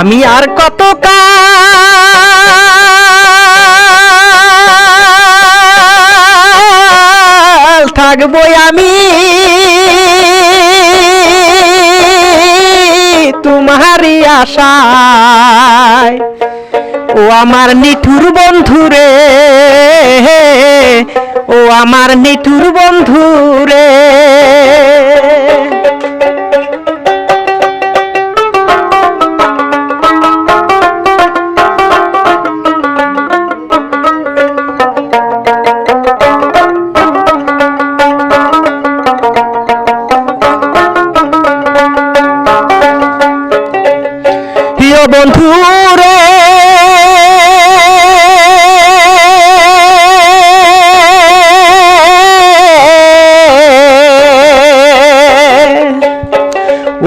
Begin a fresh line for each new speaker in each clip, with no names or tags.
আমি আর কত কাল থাকব আমি? তোমারই আশায়। ও আমার নিঠুর বন্ধু রে ও আমার নিঠুর বন্ধু। রে প্রিয় বন্ধু রে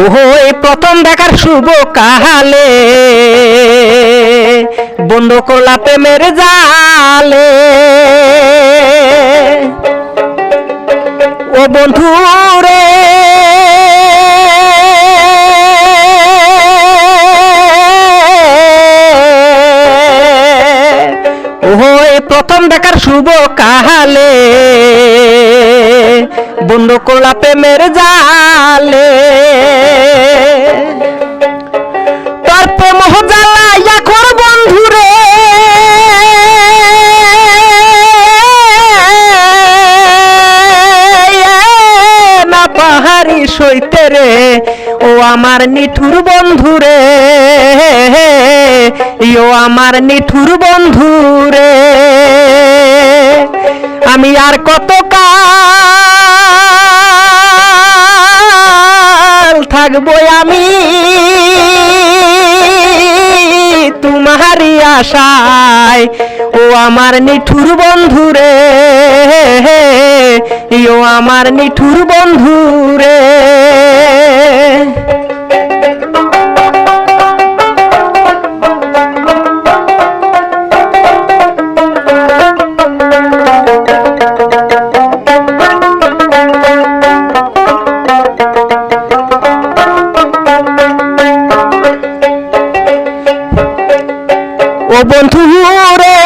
ওহো, এই প্রথম দেখার শুভ কাহালে বন্ধ করলা প্রেমের জালে। ও বন্ধু করলা প্রেমের জালে। তোর প্রেম জ্বালা এখন বন্ধু রে না পাহাড়ি সইতে রে, ও আমার নিঠুর বন্ধু রে ও আমার নিঠুর বন্ধু রে আমি আর কত কাল থাকব আমি তোমারই আশায়। ও আমার নিঠুর বন্ধু রে ও আমার নিঠুর বন্ধু রে। বন্ধু রে।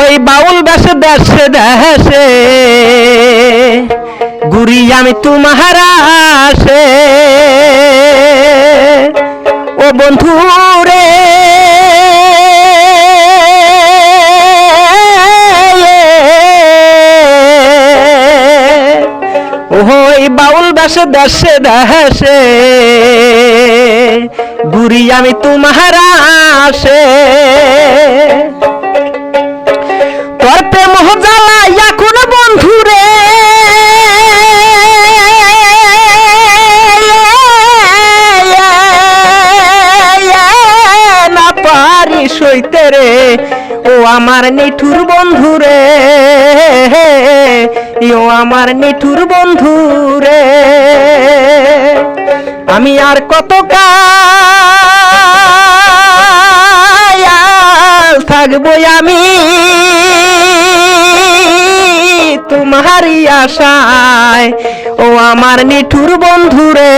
ওই বাউল বেশে দেশে দেশে গুরি আমি তোমার আসে। ও বন্ধু ওই বাউল বেশে দেশে দেশে গুরি আমি তোমার আসে। তোর প্রেম জ্বালা এখন বন্ধু রে। না পারি সইতে রে। ও আমার নিঠুর বন্ধু রে। ও আমার নিঠুর বন্ধু রে। আমি আর কত কাল থাকব আমি তোমারই আশায়। ও আমার নিঠুর বন্ধু রে।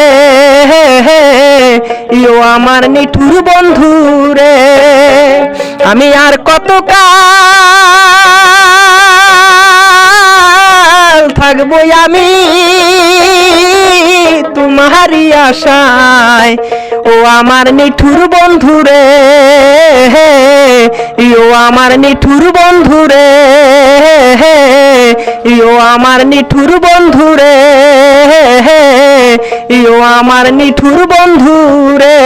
ও আমার নিঠুর বন্ধু রে। আমি আর কত কাল থাকব আমি তোমারই আশায়। ও আমার নিঠুর বন্ধু রে, ও আমার নিঠুর বন্ধু রে, ও আমার নিঠুর বন্ধু রে, ও আমার নিঠুর বন্ধু রে।